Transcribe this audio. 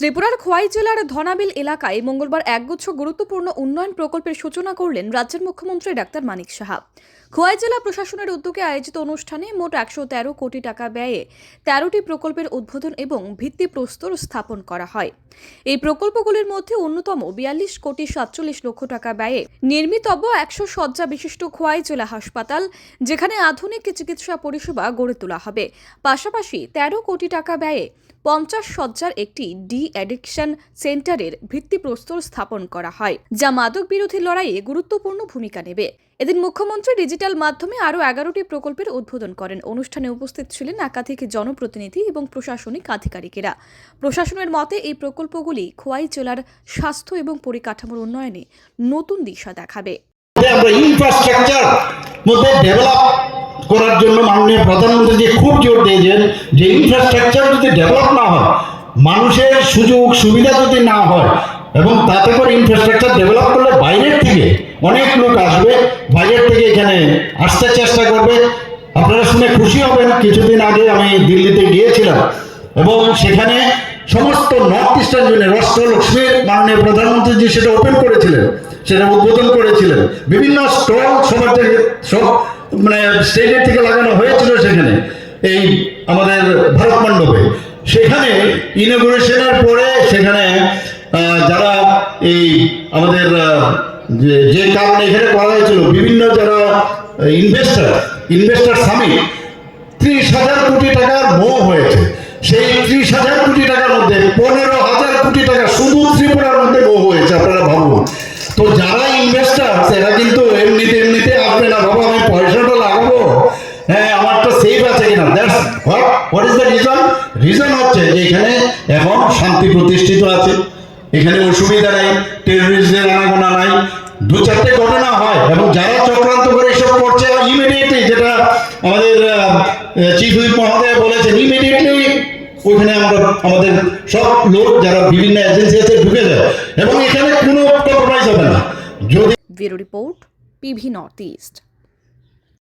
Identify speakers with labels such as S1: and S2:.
S1: ত্রিপুরার খোয়াই জেলার ধনাবিল এলাকায় মঙ্গলবার একগুচ্ছ গুরুত্বপূর্ণ উন্নয়ন প্রকল্পের সূচনা করলেন রাজ্যের মুখ্যমন্ত্রী ডাক্তার মানিক সাহা। খোয়াই জেলা প্রশাসনের উদ্যোগে আয়োজিত অনুষ্ঠানে মোট একশো তেরো কোটি টাকা ব্যয়ে তেরোটি প্রকল্পের উদ্বোধন এবং ভিত্তিপ্রস্তর স্থাপন করা হয়। এই প্রকল্পগুলির মধ্যে অন্যতম বিয়াল্লিশ কোটি সাতচল্লিশ লক্ষ টাকা ব্যয়ে নির্মিতব্য একশো শয্যা বিশিষ্ট খোয়াই জেলা হাসপাতাল, যেখানে আধুনিক চিকিৎসা পরিষেবা গড়ে তোলা হবে। পাশাপাশি তেরো কোটি টাকা ব্যয়ে পঞ্চাশ সজ্জার একটি ডি অ্যাডিকশন সেন্টারের ভিত্তিপ্রস্তর স্থাপন করা হয়, যা মাদক বিরোধী লড়াইয়ে গুরুত্বপূর্ণ ভূমিকা নেবে। এদিন মুখ্যমন্ত্রী ডিজিটাল মাধ্যমে আরও এগারোটি প্রকল্পের উদ্বোধন করেন। অনুষ্ঠানে উপস্থিত ছিলেন একাধিক জনপ্রতিনিধি এবং প্রশাসনিক আধিকারিকেরা। প্রশাসনের মতে, এই প্রকল্পগুলি খোয়াই জেলার স্বাস্থ্য এবং পরিকাঠামোর উন্নয়নে নতুন দিশা দেখাবে।
S2: আমরা ইনফ্রাস্ট্রাকচার মধ্যে ডেভেলপ করার জন্য মাননীয় প্রধানমন্ত্রী যে খুব জোর দিয়েছেন যে ইনফ্রাস্ট্রাকচার যদি ডেভেলপ না হয়, মানুষের সুযোগ সুবিধা যদি না হয়, এবং তাতে করে ইনফ্রাস্ট্রাকচার ডেভেলপ করলে বাইরের থেকে অনেক লোক আসবে, বাইরের থেকে এখানে আসতে চেষ্টা করবে। আপনারা শুনে খুশি হবেন, কিছুদিন আগে আমি দিল্লিতে গিয়েছিলাম, এবং সেখানে সমস্ত নর্থ ইস্টার্ন জোনে রাষ্ট্র লক্ষ্মীর মাননীয় প্রধানমন্ত্রী যে সেটা ওপেন করেছিলেন, সেটা উদ্বোধন করেছিলেন। বিভিন্ন স্টল সবার সব মানে স্টেটের থেকে লাগানো হয়েছিল সেখানে, এই আমাদের ভারত মণ্ডপে। সেখানে ইনোগ্রেশনের পরে সেখানে যারা এই আমাদের যে কারণে এখানে করা হয়েছিল, বিভিন্ন যারা ইনভেস্টার ইনভেস্টার সামিট ত্রিশ হাজার কোটি টাকার মোহ হয়েছে। সেই ত্রিশ হাজার কোটি টাকার মধ্যে পনেরো হাজার কোটি টাকা শুধু ত্রিপুরার মধ্যে মোহ হয়েছে, আপনারা what is the reason reason হচ্ছে যে এখানে এখন শান্তি প্রতিষ্ঠিত আছে। এখানে অসুবিধা নেই টেরোরিস্টদের আনাগোনা নাই। দু চারটে ঘটনা হয় এবং যারা চক্রান্ত করে এসব করছে ইমিডিয়েটলি যেটা আমাদের চিফ হুইপ মহোদয় বলেছেন ইমিডিয়েটলি ওইখানে আমরা, আমাদের সব লোক যারা বিভিন্ন এজেন্সি আছে ঢুকে যায়। এবং এখানে কোনো কম্প্রোমাইজ হবে না। যদি
S1: bureau report PV north east